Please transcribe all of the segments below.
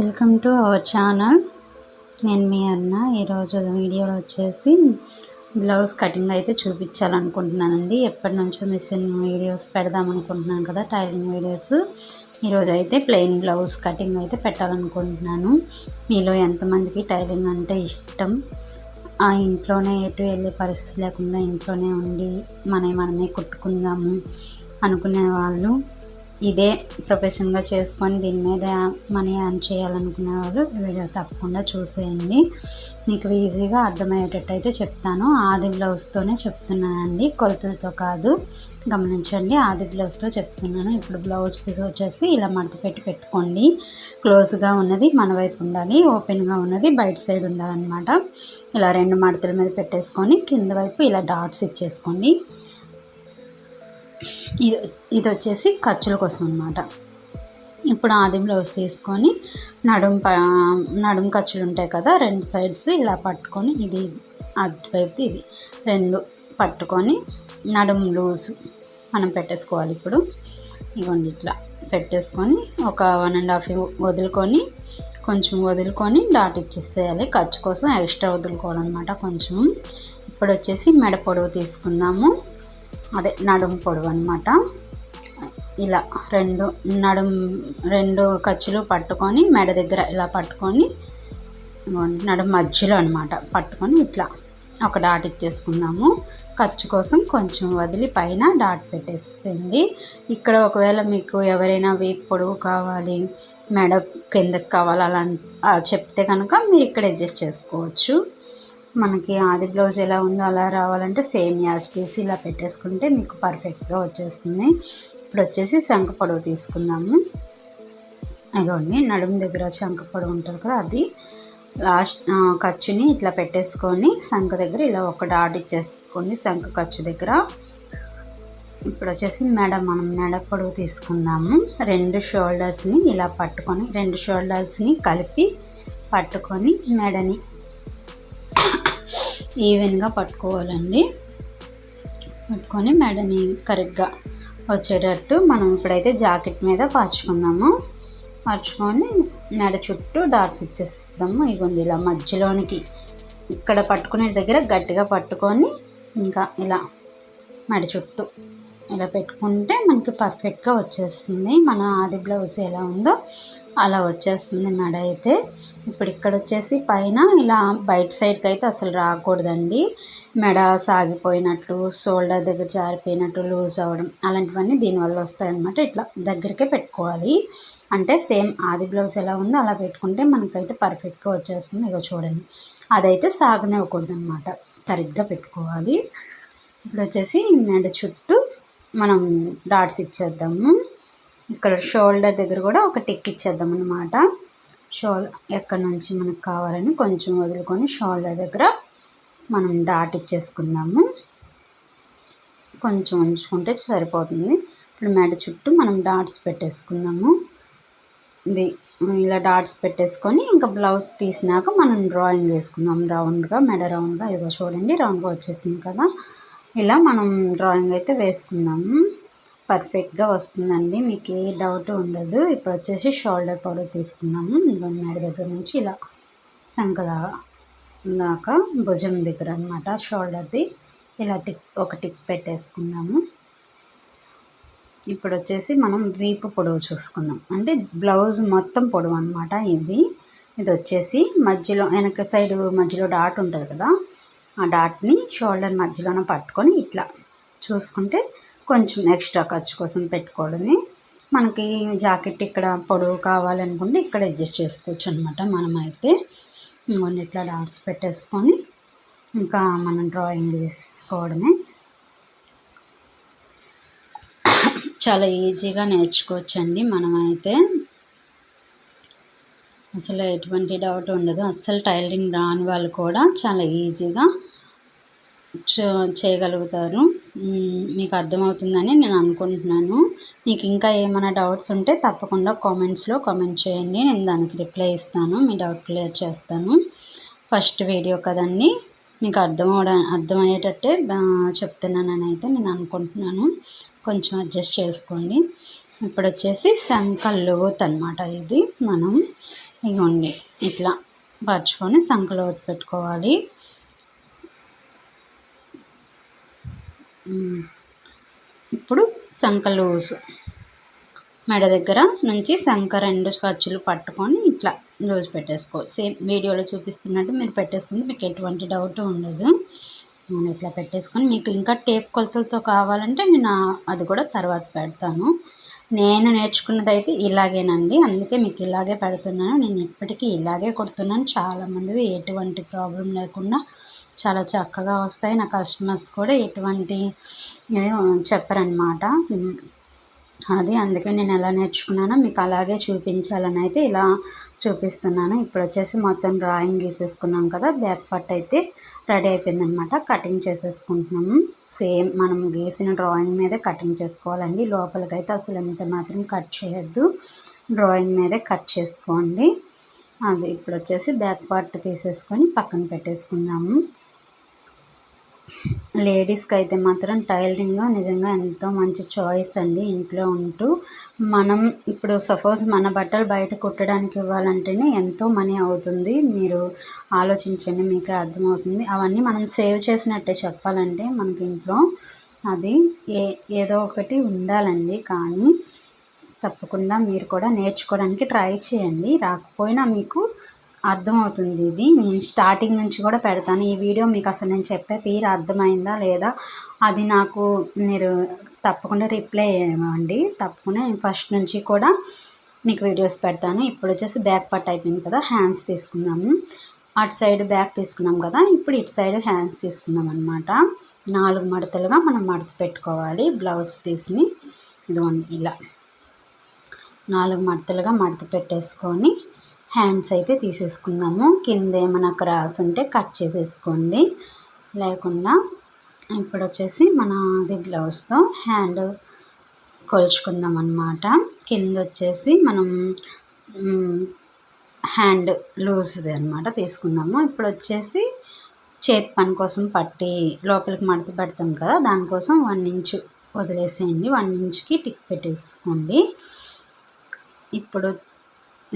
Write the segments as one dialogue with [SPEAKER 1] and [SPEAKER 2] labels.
[SPEAKER 1] Welcome to our channel. నేను మీ అన్న. ఈరోజు వీడియోలో వచ్చేసి బ్లౌజ్ కటింగ్ అయితే చూపించాలనుకుంటున్నానండి. ఎప్పటి నుంచో మిషన్ వీడియోస్ పెడదాం అనుకుంటున్నాను కదా టైలింగ్ వీడియోస్. ఈరోజు అయితే ప్లెయిన్ బ్లౌజ్ కటింగ్ అయితే పెట్టాలనుకుంటున్నాను. మీలో ఎంతమందికి టైలింగ్ అంటే ఇష్టం? ఆ ఇంట్లోనే ఎటు వెళ్ళే పరిస్థితి లేకుండా ఇంట్లోనే ఉండి మనమే మనమే కుట్టుకుందాము అనుకునే వాళ్ళు ఇదే ప్రొఫెషన్గా చేసుకొని దీని మీద మనీ ఎర్న్ చేయాలనుకునే వాళ్ళు వీడియో తప్పకుండా చూసేయండి. మీకు ఈజీగా అర్థమయ్యేటట్టు అయితే చెప్తాను. ఆది బ్లౌజ్తోనే చెప్తున్నానండి. కొలతలతో కాదు. గమనించండి ఆది బ్లౌజ్తో చెప్తున్నాను. ఇప్పుడు బ్లౌజ్ పీస్ వచ్చేసి ఇలా మడత పెట్టి పెట్టుకోండి. క్లోజ్గా ఉన్నది మన వైపు ఉండాలి ఓపెన్గా ఉన్నది బయట సైడ్ ఉండాలన్నమాట. ఇలా రెండు మడతల మీద పెట్టేసుకొని కింద వైపు ఇలా డాట్స్ ఇచ్చేసుకోండి. ఇది ఇది వచ్చేసి ఖర్చుల కోసం అనమాట ఇప్పుడు ఆది బ్లౌజ్ తీసుకొని నడుం ప నడుం ఖర్చులు ఉంటాయి కదా రెండు సైడ్స్ ఇలా పట్టుకొని ఇది అటువైపు ఇది. రెండు పట్టుకొని నడుం లూజ్ మనం పెట్టేసుకోవాలి ఇప్పుడు. ఇవ్వండి ఇట్లా పెట్టేసుకొని ఒక వన్ అండ్ హాఫ్ వదులుకొని కొంచెం వదులుకొని డాట్ ఇచ్చేసేయాలి. ఖర్చు కోసం ఎక్స్ట్రా వదులుకోవాలన్నమాట అనమాట కొంచెం. ఇప్పుడు వచ్చేసి మెడ పొడవు తీసుకుందాము. అదే నడుము పొడవు అనమాట ఇలా రెండు నడుం రెండు ఖర్చులు పట్టుకొని మెడ దగ్గర ఇలా పట్టుకొని నడుము మధ్యలో అనమాట పట్టుకొని ఇట్లా ఒక డాట్ ఇచ్చేసుకుందాము. ఖర్చు కోసం కొంచెం వదిలి పైన డాట్ పెట్టేసింది ఇక్కడ ఒకవేళ మీకు ఎవరైనా వీపు పొడవు కావాలి మెడ కిందకి కావాలి అలా చెప్తే కనుక మీరు ఇక్కడ అడ్జస్ట్ చేసుకోవచ్చు. మనకి ఆది బ్లౌజ్ ఎలా ఉందో అలా రావాలంటే సేమ్ యాస్టీస్ ఇలా పెట్టేసుకుంటే మీకు పర్ఫెక్ట్గా వచ్చేస్తుంది. ఇప్పుడు వచ్చేసి శంఖ పొడవు తీసుకుందాము. అదిగోండి నడుము దగ్గర శంఖ పొడవు ఉంటుంది కదా అది లాస్ట్ ఖర్చుని ఇట్లా పెట్టేసుకొని శంఖ దగ్గర ఇలా ఒక డాట్ ఇచ్చేసుకోండి శంఖ ఖర్చు దగ్గర. ఇప్పుడు వచ్చేసి మెడ మనం మెడ పొడవు తీసుకుందాము. రెండు షోల్డర్స్ని ఇలా పట్టుకొని రెండు షోల్డర్స్ని కలిపి పట్టుకొని మెడని ఈవెన్గా పట్టుకోవాలండి. పట్టుకొని మెడని కరెక్ట్గా వచ్చేటట్టు మనం ఇప్పుడైతే జాకెట్ మీద పరుచుకుందాము. పరుచుకొని మెడ చుట్టూ డాట్స్ ఇచ్చేస్తాము ఇగోండి ఇలా మధ్యలోనికి ఇక్కడ పట్టుకునే దగ్గర గట్టిగా పట్టుకొని ఇంకా ఇలా మెడ చుట్టూ ఇలా పెట్టుకుంటే మనకి పర్ఫెక్ట్గా వచ్చేస్తుంది. మన ఆది బ్లౌజ్ ఎలా ఉందో అలా వచ్చేస్తుంది మెడ అయితే. ఇప్పుడు ఇక్కడ వచ్చేసి పైన ఇలా బయట సైడ్కి అయితే అసలు రాకూడదండి. మెడ సాగిపోయినట్టు షోల్డర్ దగ్గర జారిపోయినట్టు లూజ్ అవ్వడం అలాంటివన్నీ దీనివల్ల వస్తాయన్నమాట. ఇట్లా దగ్గరికే పెట్టుకోవాలి. అంటే సేమ్ ఆది బ్లౌజ్ ఎలా ఉందో అలా పెట్టుకుంటే మనకైతే పర్ఫెక్ట్గా వచ్చేస్తుంది. ఇక చూడండి. అదైతే సాగనివ్వకూడదు అనమాట సరిగ్గా పెట్టుకోవాలి. ఇప్పుడు వచ్చేసి మెడ చుట్టూ మనం డాట్స్ ఇచ్చేద్దాము. ఇక్కడ షోల్డర్ దగ్గర కూడా ఒక టిక్ ఇచ్చేద్దాం అనమాట షోల్ ఎక్కడి నుంచి మనకు కావాలని కొంచెం వదులుకొని షోల్డర్ దగ్గర మనం డాట్ ఇచ్చేసుకుందాము. కొంచెం ఉంచుకుంటే సరిపోతుంది. ఇప్పుడు మెడ చుట్టూ మనం డాట్స్ పెట్టేసుకుందాము. ఇది ఇలా డాట్స్ పెట్టేసుకొని ఇంకా బ్లౌజ్ తీసినాక మనం డ్రాయింగ్ వేసుకుందాం రౌండ్గా మెడ రౌండ్గా. ఇదిగో చూడండి రౌండ్గా వచ్చేసింది కదా. ఇలా మనం డ్రాయింగ్ అయితే వేసుకుందాము పర్ఫెక్ట్గా వస్తుందండి. మీకు ఏ డౌట్ ఉండదు. ఇప్పుడు వచ్చేసి షోల్డర్ పౌడర్ తీసుకున్నాము ఇదిగోండి దగ్గర నుంచి ఇలా సంక దాకా భుజం దగ్గర అనమాట షోల్డర్ది ఇలా టిక్ ఒక టిక్ పెట్టేసుకుందాము. ఇప్పుడు వచ్చేసి మనం వీపు పొడవు చూసుకుందాం. అంటే బ్లౌజ్ మొత్తం పొడవు అనమాట ఇది. ఇది వచ్చేసి మధ్యలో వెనక సైడ్ మధ్యలో డాట్ ఉంటుంది కదా. ఆ డాట్ని షోల్డర్ మధ్యలోనే పట్టుకొని ఇట్లా చూసుకుంటే కొంచెం ఎక్స్ట్రా ఖర్చు కోసం పెట్టుకోవడమే. మనకి జాకెట్ ఇక్కడ పొడవు కావాలనుకుంటే ఇక్కడ అడ్జస్ట్ చేసుకోవచ్చు అనమాట మనమైతే. ఇంకొన్ని ఇట్లా డాట్స్ పెట్టేసుకొని ఇంకా మనం డ్రాయింగ్ వేసుకోవడమే. చాలా ఈజీగా నేర్చుకోవచ్చండి మనమైతే. అసలు ఎటువంటి డౌట్ ఉండదు. అస్సలు టైలరింగ్ రాని వాళ్ళు కూడా చాలా ఈజీగా చేయగలుగుతారు. మీకు అర్థమవుతుందని నేను అనుకుంటున్నాను. మీకు ఇంకా ఏమైనా డౌట్స్ ఉంటే తప్పకుండా కామెంట్స్లో కామెంట్ చేయండి. నేను దానికి రిప్లై ఇస్తాను. మీ డౌట్ క్లియర్ చేస్తాను. ఫస్ట్ వీడియో కదండి. మీకు అర్థం అర్థమయ్యేటట్టే చెప్తున్నానని అయితే నేను అనుకుంటున్నాను. కొంచెం అడ్జస్ట్ చేసుకోండి. ఇప్పుడు వచ్చేసి శంఖ అనమాట ఇది. మనం ఇగోండి ఇట్లా పరుచుకొని సంకలోత్ పెట్టుకోవాలి. ఇప్పుడు సంక లూజ్ మెడ దగ్గర నుంచి సంక రెండు ఖర్చులు పట్టుకొని ఇట్లా లూజ్ పెట్టేసుకోవాలి సేమ్ వీడియోలో చూపిస్తున్నట్టు మీరు పెట్టేసుకుంటే మీకు ఎటువంటి డౌట్ ఉండదు. నేను ఇట్లా పెట్టేసుకొని మీకు ఇంకా టేప్ కొలతలతో కావాలంటే నేను అది కూడా తర్వాత పెడతాను. నేను నేర్చుకున్నది అయితే ఇలాగేనండి. అందుకే మీకు ఇలాగే పెడుతున్నాను. నేను ఇప్పటికీ ఇలాగే కొడుతున్నాను. చాలామంది ఎటువంటి ప్రాబ్లం లేకుండా చాలా చక్కగా వస్తాయి. నా కస్టమర్స్ కూడా ఎటువంటి చెప్పరనమాట అది అందుకే నేను ఎలా నేర్చుకున్నానో మీకు అలాగే చూపించాలని అయితే ఇలా చూపిస్తున్నాను. ఇప్పుడు వచ్చేసి మొత్తం డ్రాయింగ్ గీసేసుకున్నాం కదా బ్యాక్ పార్ట్ అయితే రెడీ అయిపోయిందనమాట కటింగ్ చేసేసుకుంటున్నాము సేమ్ మనం గీసిన డ్రాయింగ్ మీదే కటింగ్ చేసుకోవాలండి. లోపలికైతే అసలు ఎంత మాత్రం కట్ చేయొద్దు. డ్రాయింగ్ మీదే కట్ చేసుకోండి. అది ఇప్పుడు వచ్చేసి బ్యాక్ పార్ట్ తీసేసుకొని పక్కన పెట్టేసుకుందాము. లేడీస్కి అయితే మాత్రం టైలరింగ్ నిజంగా ఎంతో మంచి చాయిస్ అండి ఇంట్లో ఉంటూ. మనం ఇప్పుడు సపోజ్ మన బట్టలు బయట కుట్టడానికి ఇవ్వాలంటేనే ఎంతో మనీ అవుతుంది. మీరు ఆలోచించండి మీకు అర్థమవుతుంది. అవన్నీ మనం సేవ్ చేసినట్టే చెప్పాలంటే మనకి ఇంట్లో అది ఏ ఏదో ఒకటి ఉండాలండి. కానీ తప్పకుండా మీరు కూడా నేర్చుకోవడానికి ట్రై చేయండి. రాకపోయినా మీకు అర్థమవుతుంది ఇది. నేను స్టార్టింగ్ నుంచి కూడా పెడతాను. ఈ వీడియో మీకు అసలు నేను చెప్పే తీరు అర్థమైందా లేదా అది నాకు మీరు తప్పకుండా రిప్లై ఇవ్వండి. తప్పకుండా నేను ఫస్ట్ నుంచి కూడా మీకు వీడియోస్ పెడతాను. ఇప్పుడు వచ్చేసి బ్యాక్ పట్ అయిపోయింది కదా హ్యాండ్స్ తీసుకుందాము. అటు సైడ్ బ్యాక్ తీసుకున్నాం కదా ఇప్పుడు ఇటు సైడ్ హ్యాండ్స్ తీసుకుందాం అనమాట నాలుగు మడతలుగా మనం మడత పెట్టుకోవాలి. బ్లౌజ్ పీస్ని ఇదిగోండి ఇలా. నాలుగు మడతలుగా మడత పెట్టేసుకొని హ్యాండ్స్ అయితే తీసేసుకుందాము. కింద ఏమైనా క్రాస్ ఉంటే కట్ చేసేసుకోండి. లేకుండా ఇప్పుడు వచ్చేసి మన అది బ్లౌజ్తో హ్యాండ్ కొలుచుకుందాం అనమాట కింద వచ్చేసి మనం హ్యాండ్ లూజ్ది అనమాట తీసుకుందాము. ఇప్పుడు వచ్చేసి చేతి పని కోసం పట్టి లోపలికి మడత పెడతాం కదా దానికోసం వన్ ఇంచు వదిలేసేయండి. వన్ ఇంచ్కి టిక్ పెట్టేసుకోండి. ఇప్పుడు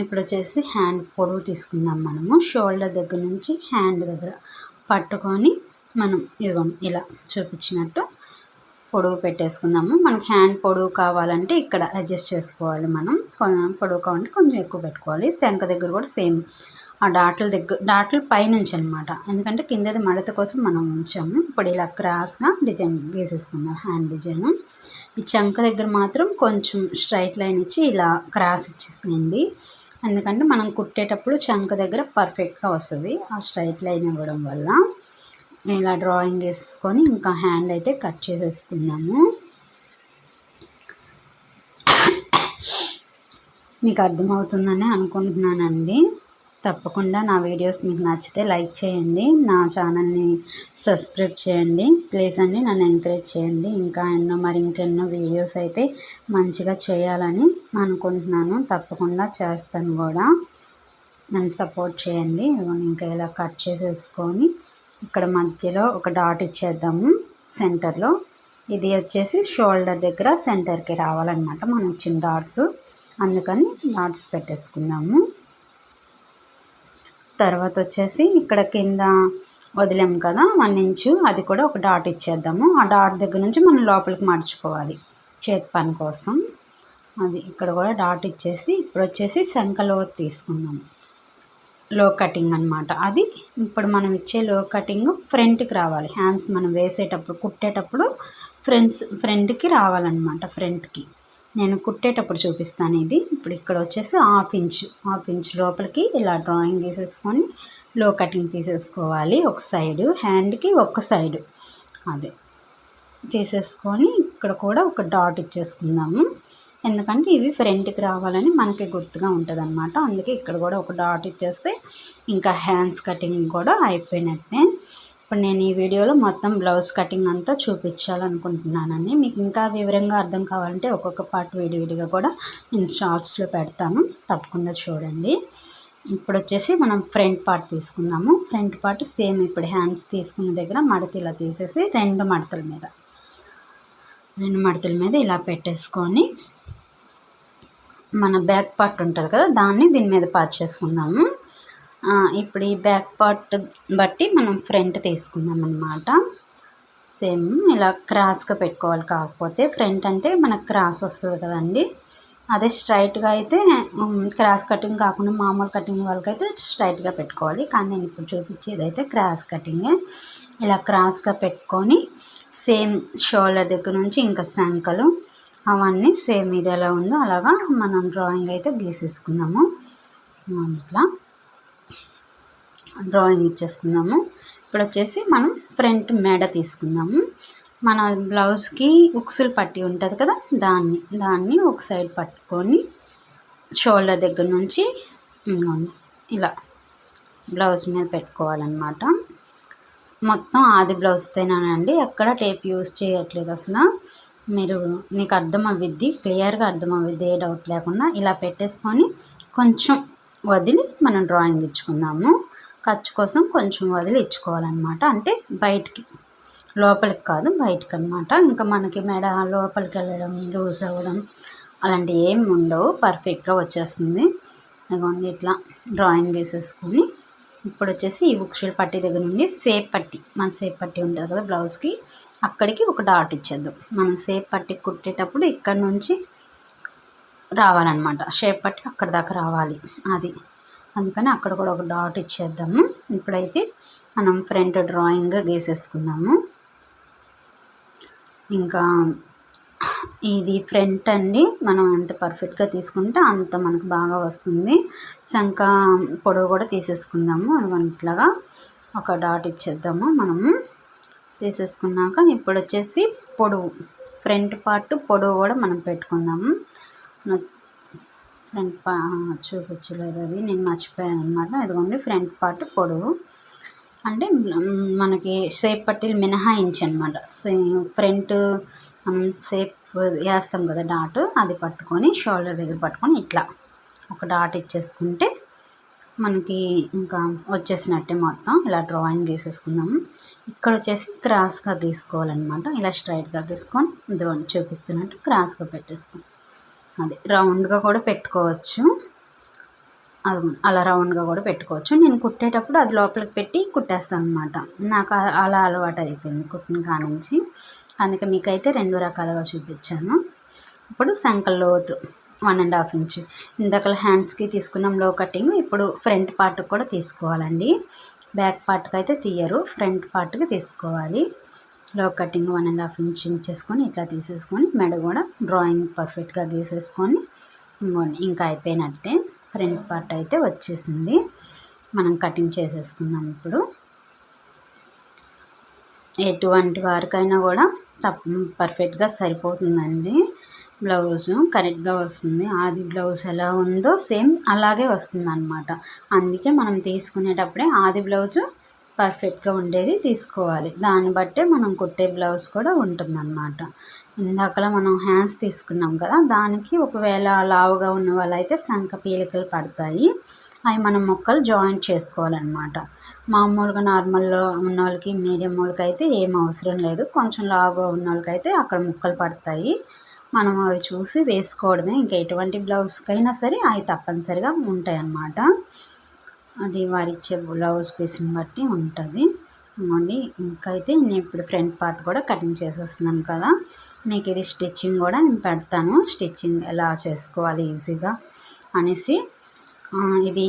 [SPEAKER 1] ఇప్పుడు వచ్చేసి హ్యాండ్ పొడవు తీసుకుందాం మనము. షోల్డర్ దగ్గర నుంచి హ్యాండ్ దగ్గర పట్టుకొని మనం ఇదిగోండి ఇలా చూపించినట్టు పొడవు పెట్టేసుకుందాము. మనకి హ్యాండ్ పొడవు కావాలంటే ఇక్కడ అడ్జస్ట్ చేసుకోవాలి మనం. పొడవు కావాలంటే కొంచెం ఎక్కువ పెట్టుకోవాలి. శంఖ దగ్గర కూడా సేమ్ ఆ డాట్ల దగ్గర డాట్ల పైనుంచి అనమాట ఎందుకంటే కిందది మడత కోసం మనం ఉంచాము. ఇప్పుడు ఇలా క్రాస్గా డిజైన్ వేసేసుకుందాం హ్యాండ్ డిజైన్. ఈ చంక దగ్గర మాత్రం కొంచెం స్ట్రైట్ లైన్ ఇచ్చి ఇలా క్రాస్ ఇచ్చేసేయండి. ఎందుకంటే మనం కుట్టేటప్పుడు చంక దగ్గర పర్ఫెక్ట్గా వస్తుంది. ఆ స్ట్రైట్ లైన్ ఇవ్వడం వల్ల. ఇలా డ్రాయింగ్ వేసుకొని ఇంకా హ్యాండ్ అయితే కట్ చేసేసుకున్నాము. మీకు అర్థమవుతుందని అనుకుంటున్నానండి. తప్పకుండా నా వీడియోస్ మీకు నచ్చితే లైక్ చేయండి నా ఛానల్ని సబ్స్క్రైబ్ చేయండి. ప్లీజ్ అండి నన్ను ఎంకరేజ్ చేయండి. ఇంకా ఎన్నో మరి ఇంకెన్నో వీడియోస్ అయితే మంచిగా చేయాలని అనుకుంటున్నాను. తప్పకుండా చేస్తాను కూడా. నన్ను సపోర్ట్ చేయండి. ఇంకా ఇలా కట్ చేసేసుకొని ఇక్కడ మధ్యలో ఒక డాట్ ఇచ్చేద్దాము సెంటర్లో. ఇది వచ్చేసి షోల్డర్ దగ్గర సెంటర్కి రావాలన్నమాట. మనం ఇచ్చిన డాట్స్. అందుకని డాట్స్ పెట్టేసుకుందాము. తర్వాత వచ్చేసి ఇక్కడ కింద వదిలాం కదా వన్ ఇంచు. అది కూడా ఒక డాట్ ఇచ్చేద్దాము. ఆ డాట్ దగ్గర నుంచి మనం లోపలికి మర్చుకోవాలి చేతి పని కోసం. అది ఇక్కడ కూడా డాట్ ఇచ్చేసి ఇప్పుడు వచ్చేసి శంఖలో తీసుకుందాం. లో కటింగ్ అనమాట అది ఇప్పుడు మనం ఇచ్చే లో కటింగ్ ఫ్రంట్కి రావాలి. హ్యాండ్స్ మనం వేసేటప్పుడు కుట్టేటప్పుడు ఫ్రంట్స్ ఫ్రంట్కి రావాలన్నమాట ఫ్రంట్కి. నేను కుట్టేటప్పుడు చూపిస్తాను ఇది. ఇప్పుడు ఇక్కడ వచ్చేసి హాఫ్ ఇంచ్ హాఫ్ ఇంచ్ లోపలికి ఇలా డ్రాయింగ్ తీసేసుకొని లో కటింగ్ తీసేసుకోవాలి ఒక సైడు. హ్యాండ్కి ఒక సైడు. అదే. తీసేసుకొని ఇక్కడ కూడా ఒక డాట్ ఇచ్చేసుకుందాము. ఎందుకంటే ఇవి ఫ్రంట్కి రావాలని మనకి గుర్తుగా ఉంటుంది అనమాట అందుకే ఇక్కడ కూడా ఒక డాట్ ఇచ్చేస్తే ఇంకా హ్యాండ్స్ కటింగ్ కూడా అయిపోయినట్టే. ఇప్పుడు నేను ఈ వీడియోలో మొత్తం బ్లౌజ్ కటింగ్ అంతా చూపించాలనుకుంటున్నానండి. మీకు ఇంకా వివరంగా అర్థం కావాలంటే ఒక్కొక్క పార్ట్ విడివిడిగా కూడా నేను షార్ట్స్లో పెడతాను. తప్పకుండా చూడండి. ఇప్పుడు వచ్చేసి మనం ఫ్రంట్ పార్ట్ తీసుకుందాము. ఫ్రంట్ పార్ట్ సేమ్ ఇప్పుడు హ్యాండ్స్ తీసుకున్న దగ్గర మడత ఇలా తీసేసి రెండు మడతల మీద రెండు మడతల మీద ఇలా పెట్టేసుకొని మన బ్యాక్ పార్ట్ ఉంటుంది కదా దాన్ని దీని మీద పార్ట్ చేసుకుందాము. ఇప్పుడు ఈ బ్యాక్ పార్ట్ బట్టి మనం ఫ్రంట్ తీసుకుందాం అనమాట సేమ్ ఇలా క్రాస్గా పెట్టుకోవాలి కాకపోతే ఫ్రంట్ అంటే మనకు క్రాస్ వస్తుంది కదండి. అదే స్ట్రైట్గా అయితే క్రాస్ కటింగ్ కాకుండా మామూలు కటింగ్ వాళ్ళకైతే స్ట్రైట్గా పెట్టుకోవాలి. కానీ నేను ఇప్పుడు చూపించేది అయితే క్రాస్ కటింగే. ఇలా క్రాస్గా పెట్టుకొని సేమ్ షోల్డర్ దగ్గర నుంచి ఇంకా శంకలు అవన్నీ సేమ్ ఇది ఎలా ఉందో అలాగా మనం డ్రాయింగ్ అయితే గీసేసుకుందాము. అట్లా. డ్రాయింగ్ ఇచ్చేసుకుందాము. ఇప్పుడు వచ్చేసి మనం ఫ్రంట్ మెడ తీసుకుందాము. మన బ్లౌజ్కి ఉక్సులు పట్టి ఉంటుంది కదా దాన్ని దాన్ని ఒక సైడ్ పట్టుకొని షోల్డర్ దగ్గర నుంచి ఇలా బ్లౌజ్ మీద పెట్టుకోవాలన్నమాట. మొత్తం ఆది బ్లౌజ్తోనేనండి ఎక్కడ టేప్ యూస్ చేయట్లేదు అసలు. మీరు మీకు అర్థం అవ్విద్ది క్లియర్గా అర్థం అవ్విద్ది ఏ డౌట్ లేకుండా ఇలా పెట్టేసుకొని కొంచెం వదిలి మనం డ్రాయింగ్ ఇచ్చుకుందాము. ఖర్చు కోసం కొంచెం వదిలి ఇచ్చుకోవాలన్నమాట. అంటే బయటికి లోపలికి కాదు బయటికి అనమాట ఇంకా మనకి మెడ లోపలికి వెళ్ళడం లూజ్ అవ్వడం అలాంటివి ఏమి ఉండవు. పర్ఫెక్ట్గా వచ్చేస్తుంది. ఇదిగోండి ఇట్లా డ్రాయింగ్ వేసేసుకొని ఇప్పుడు వచ్చేసి ఈ ఉక్షుల పట్టి దగ్గర నుండి సేప్ పట్టి మన సేప్ పట్టి ఉంటుంది కదా బ్లౌజ్కి అక్కడికి ఒక డాట్ ఇచ్చేద్దాం. మనం సేప్ పట్టి కుట్టేటప్పుడు ఇక్కడ నుంచి రావాలన్నమాట. షేప్ పట్టి అక్కడ దాకా రావాలి. అది అందుకని అక్కడ కూడా ఒక డాట్ ఇచ్చేద్దాము. ఇప్పుడైతే మనం ఫ్రంట్ డ్రాయింగ్ గీసేసుకున్నాము ఇంకా ఇది ఫ్రంట్ అండి. మనం ఎంత పర్ఫెక్ట్గా తీసుకుంటే అంత మనకు బాగా వస్తుంది. శంఖ పొడవు కూడా తీసేసుకుందాము. అట్లాగా ఒక డాట్ ఇచ్చేద్దాము మనము. తీసేసుకున్నాక ఇప్పుడు వచ్చేసి పొడవు. ఫ్రంట్ పార్ట్ పొడవు కూడా మనం పెట్టుకుందాము. ఫ్రంట్ పా చూపించలేదు అది. నేను మర్చిపోయాను అనమాట ఇదిగోండి ఫ్రంట్ పార్ట్ పొడవు. అంటే మనకి షేప్ పట్టీలు మినహాయించి అనమాట ఫ్రంట్ సేప్ షేప్ వేస్తాం కదా డాట్ అది పట్టుకొని షోల్డర్ దగ్గర పట్టుకొని ఇట్లా ఒక డాట్ ఇచ్చేసుకుంటే మనకి ఇంకా వచ్చేసినట్టే మొత్తం. ఇలా డ్రాయింగ్ గీసేసుకుందాము ఇక్కడ వచ్చేసి క్రాస్గా గీసుకోవాలన్నమాట. ఇలా స్ట్రైట్గా గీసుకొని ఇదిగోండి చూపిస్తున్నట్టు క్రాస్గా పెట్టేసుకుందాం. అది రౌండ్గా కూడా పెట్టుకోవచ్చు. అది అలా రౌండ్గా కూడా పెట్టుకోవచ్చు. నేను కుట్టేటప్పుడు అది లోపలికి పెట్టి కుట్టేస్తాను అనమాట నాకు అలా అలవాటు అయిపోయింది కుట్టిన కానించి. అందుకే మీకైతే రెండు రకాలుగా చూపించాను. ఇప్పుడు సంకల్ లోతు వన్ అండ్ హాఫ్ ఇంచ్. ఇందాక హ్యాండ్స్కి తీసుకున్నాం లో కటింగ్ ఇప్పుడు ఫ్రంట్ పార్ట్కి కూడా తీసుకోవాలండి. బ్యాక్ పార్ట్కి అయితే తీయరు ఫ్రంట్ పార్ట్కి తీసుకోవాలి. లో cutting one and half inch ఇచ్చేసుకొని ఇట్లా తీసేసుకొని మెడ కూడా డ్రాయింగ్ పర్ఫెక్ట్గా గీసేసుకొని ఇంకా అయిపోయినట్టే ఫ్రంట్ పార్ట్ అయితే వచ్చేసింది. మనం కటింగ్ చేసేసుకుందాం ఇప్పుడు. ఎటువంటి వారికైనా కూడా తప్ప పర్ఫెక్ట్గా సరిపోతుందండి. బ్లౌజు కరెక్ట్గా వస్తుంది. ఆది బ్లౌజ్ ఎలా ఉందో సేమ్ అలాగే వస్తుంది అందుకే మనం తీసుకునేటప్పుడే ఆది బ్లౌజు పర్ఫెక్ట్గా ఉండేది తీసుకోవాలి. దాన్ని బట్టే మనం కుట్టే బ్లౌజ్ కూడా ఉంటుందన్నమాట. ఇందాకలా మనం హ్యాండ్స్ తీసుకున్నాం కదా దానికి ఒకవేళ లావుగా ఉన్న వాళ్ళైతే శంఖ పీలికలు పడతాయి. అవి మనం మొక్కలు జాయింట్ చేసుకోవాలన్నమాట. మామూలుగా నార్మల్లో ఉన్న వాళ్ళకి మీడియం వాళ్ళకి అయితే ఏం అవసరం లేదు. కొంచెం లావుగా ఉన్న వాళ్ళకైతే అక్కడ ముక్కలు పడతాయి. మనం అవి చూసి వేసుకోవడమే. ఇంకా ఎటువంటి బ్లౌజ్కైనా సరే అవి తప్పనిసరిగా ఉంటాయి అన్నమాట అది వారు ఇచ్చే బ్లౌజ్ పీస్ని బట్టి ఉంటుంది. ఇవ్వండి ఇంకైతే నేను ఇప్పుడు ఫ్రంట్ పార్ట్ కూడా కటింగ్ చేసేస్తున్నాను కదా. మీకు ఇది స్టిచ్చింగ్ కూడా నేను పెడతాను. స్టిచ్చింగ్ ఎలా చేసుకోవాలి ఈజీగా అనేసి ఇది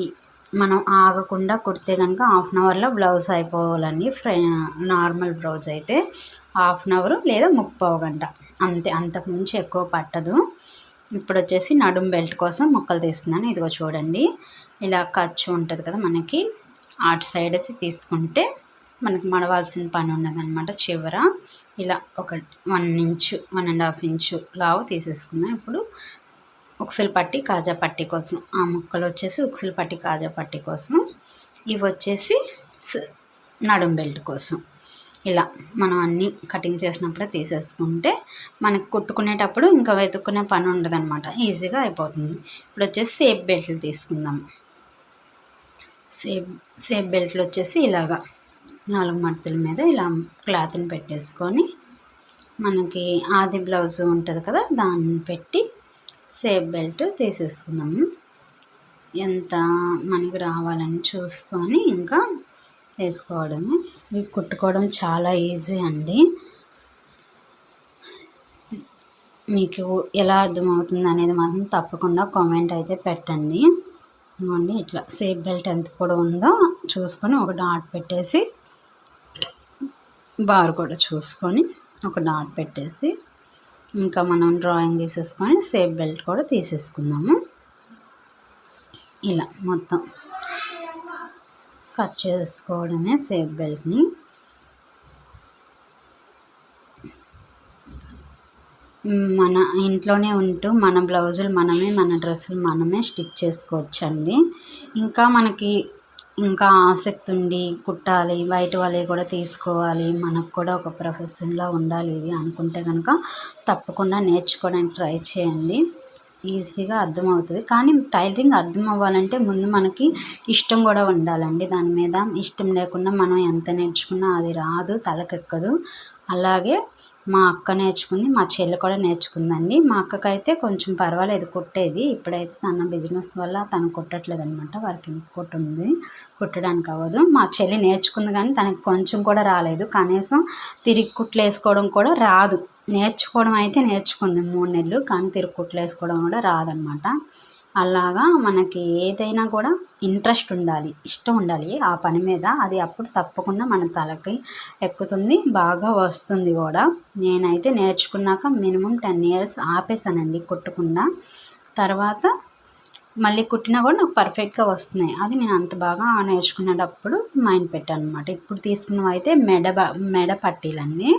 [SPEAKER 1] మనం ఆగకుండా కుడితే కనుక హాఫ్ అన్ అవర్లో బ్లౌజ్ అయిపోవాలండి. ఫ్రై నార్మల్ బ్లౌజ్ అయితే హాఫ్ అన్ అవర్ లేదా ముప్పావు గంట. అంతే అంతకుమించి ఎక్కువ పట్టదు. ఇప్పుడు వచ్చేసి నడుం బెల్ట్ కోసం మొక్కలు తీస్తున్నాను. ఇదిగో చూడండి. ఇలా ఖర్చు ఉంటుంది కదా మనకి. అటు సైడ్ అయితే తీసుకుంటే మనకు మడవాల్సిన పని ఉన్నదనమాట చివర. ఇలా ఒక one inch one and half inch లావు తీసేసుకుందాం. ఇప్పుడు ఉక్సులు పట్టి కాజా పట్టి కోసం. ఆ ముక్కలు వచ్చేసి ఉక్సులు పట్టి కాజా పట్టి కోసం. ఇవి వచ్చేసి నడుం బెల్ట్ కోసం. ఇలా మనం అన్నీ కటింగ్ చేసినప్పుడే తీసేసుకుంటే మనకి కుట్టుకునేటప్పుడు ఇంకా వెతుక్కునే పని ఉండదు ఈజీగా అయిపోతుంది. ఇప్పుడు వచ్చేసి సేఫ్ బెల్ట్లు తీసుకుందాం. సేఫ్ సేఫ్ బెల్ట్లు వచ్చేసి ఇలాగా నాలుగు మడతల మీద ఇలా క్లాత్ని పెట్టేసుకొని మనకి ఆది బ్లౌజ్ ఉంటుంది కదా దాన్ని పెట్టి సేఫ్ బెల్ట్ తీసేసుకుందాము ఎంత మనకి రావాలని చూసుకొని ఇంకా వేసుకోవడమే. ఇది కుట్టుకోవడం చాలా ఈజీ అండి. మీకు ఎలా అర్థమవుతుంది అనేది మాత్రం తప్పకుండా కామెంట్ అయితే పెట్టండి. ఇవ్వండి ఇట్లా సేఫ్ బెల్ట్ ఎంత కూడా ఉందో చూసుకొని ఒక డాట్ పెట్టేసి బార్ కూడా చూసుకొని ఒక డాట్ పెట్టేసి ఇంకా మనం డ్రాయింగ్ తీసేసుకొని సేఫ్ బెల్ట్ కూడా తీసేసుకుందాము. ఇలా మొత్తం. కట్ చేసుకోవడమే సేఫ్ బెల్ట్ని. మన ఇంట్లోనే ఉంటూ మన బ్లౌజులు మనమే మన డ్రెస్సులు మనమే స్టిచ్ చేసుకోవచ్చండి. ఇంకా మనకి ఇంకా ఆసక్తి ఉండి కుట్టాలి బయట వాళ్ళవి కూడా తీసుకోవాలి మనకు కూడా ఒక ప్రొఫెషన్లో ఉండాలి ఇది అనుకుంటే కనుక తప్పకుండా నేర్చుకోవడానికి ట్రై చేయండి. ఈజీగా అర్థమవుతుంది. కానీ టైలరింగ్ అర్థం అవ్వాలంటే ముందు మనకి ఇష్టం కూడా ఉండాలండి. దాని మీద ఇష్టం లేకుండా మనం ఎంత నేర్చుకున్నా అది రాదు తలకెక్కదు. అలాగే మా అక్క నేర్చుకుంది మా చెల్లి కూడా నేర్చుకుందండి. మా అక్కకైతే కొంచెం పర్వాలేదు కుట్టేది. ఇప్పుడైతే తన బిజినెస్ వల్ల తను కుట్టట్లేదు అనమాట వారికి కుట్టుంది కుట్టడానికి అవ్వదు. మా చెల్లి నేర్చుకుంది కానీ తనకి కొంచెం కూడా రాలేదు. కనీసం తిరిగి కుట్లు వేసుకోవడం కూడా రాదు. నేర్చుకోవడం అయితే నేర్చుకుంది మూడు నెలలు కానీ తిరుగు కుట్లు వేసుకోవడం కూడా రాదనమాట అలాగా మనకి ఏదైనా కూడా ఇంట్రెస్ట్ ఉండాలి ఇష్టం ఉండాలి ఆ పని మీద. అది అప్పుడు తప్పకుండా మన తలకి ఎక్కుతుంది బాగా వస్తుంది కూడా. నేనైతే నేర్చుకున్నాక మినిమం టెన్ ఇయర్స్ ఆపేసానండి కుట్టకుండా. తర్వాత మళ్ళీ కుట్టినా కూడా నాకు పర్ఫెక్ట్గా వస్తున్నాయి. అది నేను అంత బాగా నేర్చుకునేటప్పుడు మైండ్ పెట్టాను అనమాట ఇప్పుడు తీసుకున్నవి అయితే మెడ మెడ పట్టీలన్నీ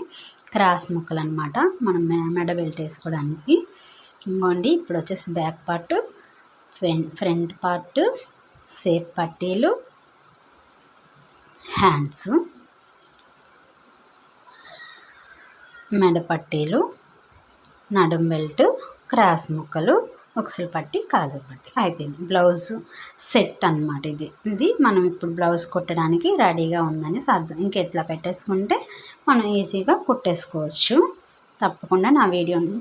[SPEAKER 1] క్రాస్ ముక్కలు అనమాట మనం మెడ బెల్ట్ వేసుకోవడానికి. ఇంకోండి ఇప్పుడు వచ్చేసి back part. Front part shape పట్టీలు హ్యాండ్స్ మెడ పట్టీలు నడుం బెల్ట్ క్రాస్ ముక్కలు ఒకసారి పట్టి కాజు పట్టి. అయిపోయింది. బ్లౌజ్ సెట్ అనమాట ఇది. ఇది మనం ఇప్పుడు బ్లౌజ్ కుట్టడానికి రెడీగా ఉందని అర్థం ఇంకెట్లా పెట్టేసుకుంటే మనం ఈజీగా కుట్టేసుకోవచ్చు. తప్పకుండా నా వీడియోని